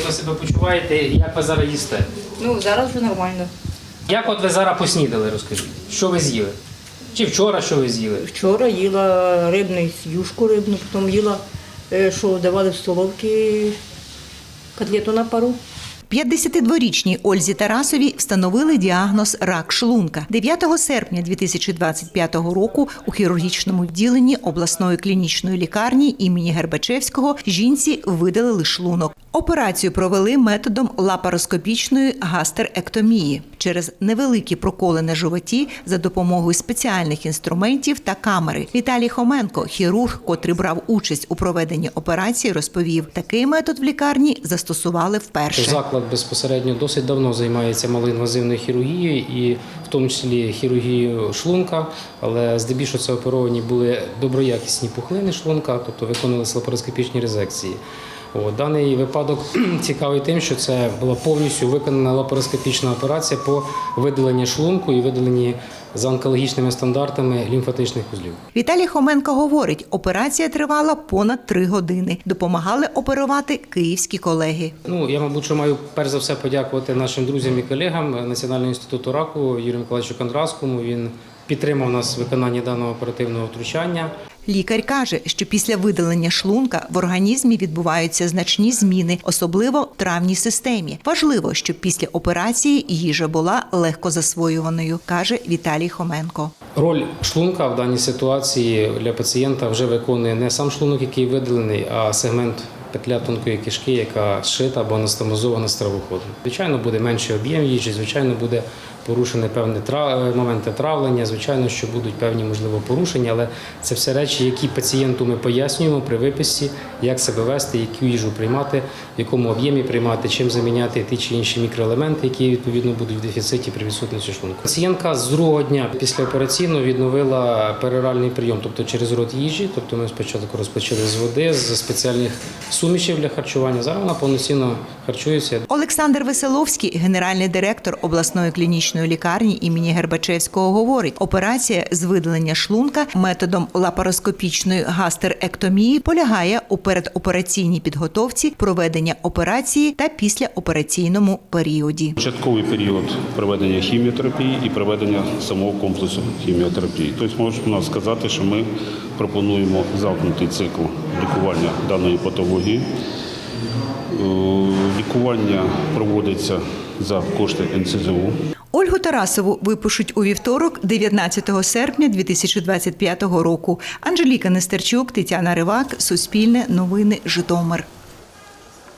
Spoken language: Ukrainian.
як ви себе почуваєте, як ви зараз їсте? Ну, зараз вже нормально. Як от ви зараз поснідали, розкажіть? Що ви з'їли? Чи вчора що ви з'їли? Вчора їла рибний юшку рибну, потім їла, е, що давали в столовці котлету на пару. 52-річній Ользі Тарасовій встановили діагноз рак шлунка. 9 серпня 2025 року у хірургічному відділенні обласної клінічної лікарні імені Гербачевського жінці видалили шлунок. Операцію провели методом лапароскопічної гастеректомії через невеликі проколи на животі за допомогою спеціальних інструментів та камери. Віталій Хоменко, хірург, котрий брав участь у проведенні операції, розповів, такий метод в лікарні застосували вперше. Заклад безпосередньо досить давно займається малоінвазивною хірургією і в тому числі хірургією шлунка, але здебільшого це оперовані були доброякісні пухлини шлунка, тобто виконувалися лапароскопічні резекції. О, даний випадок цікавий тим, що це була повністю виконана лапароскопічна операція по видаленні шлунку і видаленні за онкологічними стандартами лімфатичних узлів. Віталій Хоменко говорить, операція тривала понад три години. Допомагали оперувати київські колеги. Ну, я, мабуть, що маю перш за все подякувати нашим друзям і колегам Національного інституту раку Юрію Миколаївичу Кондратському. Він підтримав нас в виконанні даного оперативного втручання. Лікар каже, що після видалення шлунка в організмі відбуваються значні зміни, особливо в травній системі. Важливо, щоб після операції їжа була легко засвоюваною, каже Віталій Хоменко. Роль шлунка в даній ситуації для пацієнта вже виконує не сам шлунок, який видалений, а сегмент петля тонкої кишки, яка зшита або анастомозована стравоходом. Звичайно, буде менший об'єм їжі, звичайно, буде порушені певні тра- моменти травлення. Звичайно, що будуть певні можливо порушення, але це все речі, які пацієнту ми пояснюємо при виписці, як себе вести, яку їжу приймати, в якому об'ємі приймати, чим заміняти ті чи інші мікроелементи, які відповідно будуть в дефіциті при відсутності шлунку. Пацієнтка з другого дня після операційно відновила пероральний прийом, тобто через рот їжі. Тобто ми спочатку розпочали з води, з спеціальних сумішів для харчування. Зараз вона повноцінно харчується. Олександр Веселовський, генеральний директор обласної клінічної лікарні імені Гербачевського, говорить: операція з видалення шлунка методом лапароскопічної гастеректомії полягає у передопераційній підготовці, проведення операції та післяопераційному періоді. Початковий період проведення хіміотерапії і проведення самого комплексу хіміотерапії. Тобто можна сказати, що ми пропонуємо замкнутий цикл лікування даної патології. Е, Лікування проводиться за кошти НСЗУ. Ольгу Тарасову випишуть у вівторок, 19 серпня 2025 року. Анжеліка Нестерчук, Тетяна Ривак, Суспільне, Новини, Житомир.